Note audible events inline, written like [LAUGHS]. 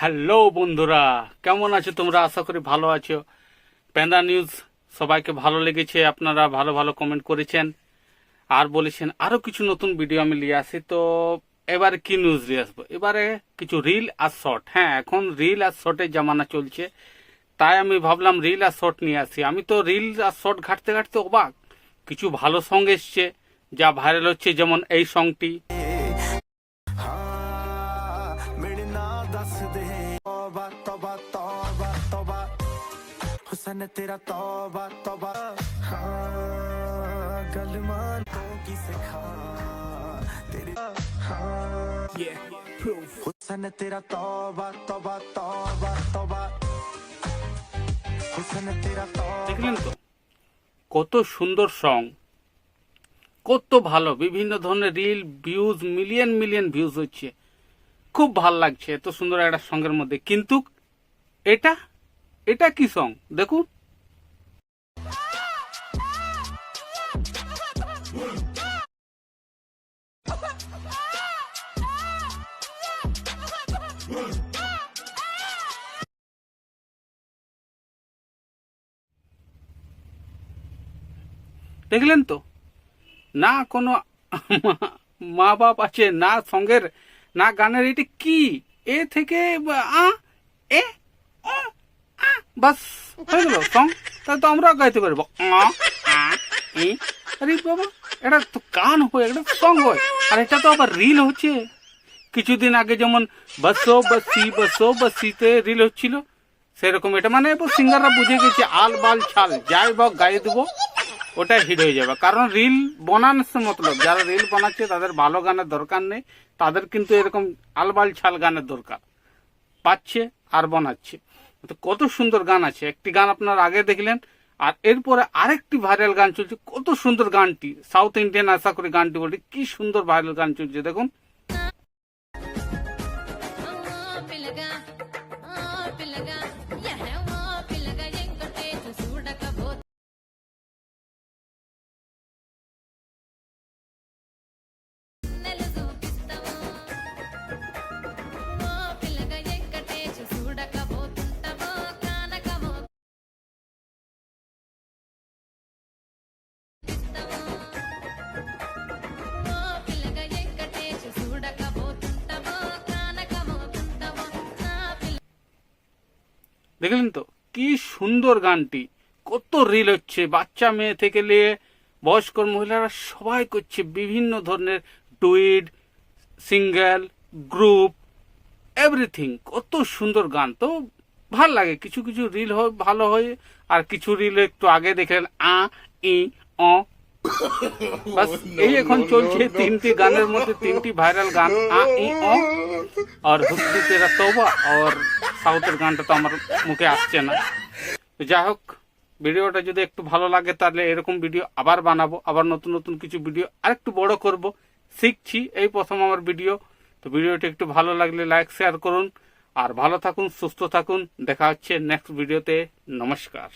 Hello বন্ধুরা, কেমন আছো তোমরা? আশা করি ভালো আছো। প্যান্ডা নিউজ সবাইকে ভালো লেগেছে, আপনারা ভালো ভালো কমেন্ট করেছেন। আর বলেছেন, আরও কিছু নতুন ভিডিও আমি নিয়ে আসি। তো এবারে কি নিউজ নিয়ে আসব? এবারে কিছু রিল আর শর্ট হ্যাঁ এখন রিল আর শর্টের জামানা চলছে। তাই আমি ভাবলাম রিল আর শর্ট নিয়ে আসি। আমি তো রিল আর শর্ট ঘাটতে ঘাটতে অবাক। কিছু ভালো সং এসছে, যা ভাইরাল হচ্ছে, যেমন এই সংটি हुसन তেরা तौबा তবা हाँ गलमान तो की सिखा। तेरे हाँ ये प्रूफ हुसन तेरा দেখলেন তো কত সুন্দর সং কত ভালো বিভিন্ন ধরনের reel views million million views হচ্ছে। খুব ভালো লাগছে এত সুন্দর একটা সঙ্গের মধ্যে। কিন্তু এটা এটা কি সং দেখুন দেখলেন তো? না কোনো [LAUGHS] মা বাপ আছে, না সঙ্গের, না গানের, এটা কি? এ থেকে আ, এ বাস, হয়ে গেল, সং। তাহলে তো আমরাও গাইতে পারব। আরে বাবা, এটা তো গান হয়, এটা সং হয়। আর এটা তো আবার রিল হচ্ছে। কিছুদিন আগে যেমন বসো বসি, বসো বসিতে রিল হচ্ছিল, সেরকম এটা। মানে সিঙ্গাররা বুঝে গেছে, আল বাল ছাল, যাই বা গায়ে দেবো, ওটা হিট হয়ে যাবে। কারণ রিল বানানোর মতলব, যারা রিল বানাচ্ছে, তাদের ভালো গানের দরকার নেই। তাদের কিন্তু এরকম আলবাল ছাল গানের দরকার। পাচ্ছে আর বানাচ্ছে। তো কত সুন্দর গান আছে। একটি গান আপনার আগে দেখলেন, আর এরপরে আরেকটি ভাইরাল গান চলছে। কত সুন্দর গানটি। সাউথ ইন্ডিয়ান আশা করি গানটি বলি কি সুন্দর ভাইরাল গান চলছে, দেখুন। দেখলেন তো? কি সুন্দর গানটি। কত রিল হচ্ছে। বাচ্চা মেয়ে থেকে নিয়ে বয়স্ক মহিলারা সবাই করছে বিভিন্ন ধরনের ডুইড, সিঙ্গেল, গ্রুপ, এভরিথিং। কত সুন্দর গান। তো ভালো লাগে। কিছু কিছু রিল হয়, ভালো হয়। আর কিছু রিল একটু আগে দেখলেন, আ, ই, অ। এই এখন চলছে তিনটি গানের মধ্যে তিনটি ভাইরাল গান, আ, ই, অ। আর তেরা আর সাউথের গানটা তো আমার মুখে আসছে না। যাই হোক, ভিডিওটা যদি একটু ভালো লাগে তাহলে এরকম ভিডিও আবার বানাবো, আবার নতুন নতুন কিছু ভিডিও আর একটু বড় করব। শিখছি, এই প্রথম আমার ভিডিও। তো ভিডিওটি একটু ভালো লাগলে লাইক শেয়ার করুন। আর ভালো থাকুন, সুস্থ থাকুন। দেখা হচ্ছে নেক্সট ভিডিওতে। নমস্কার।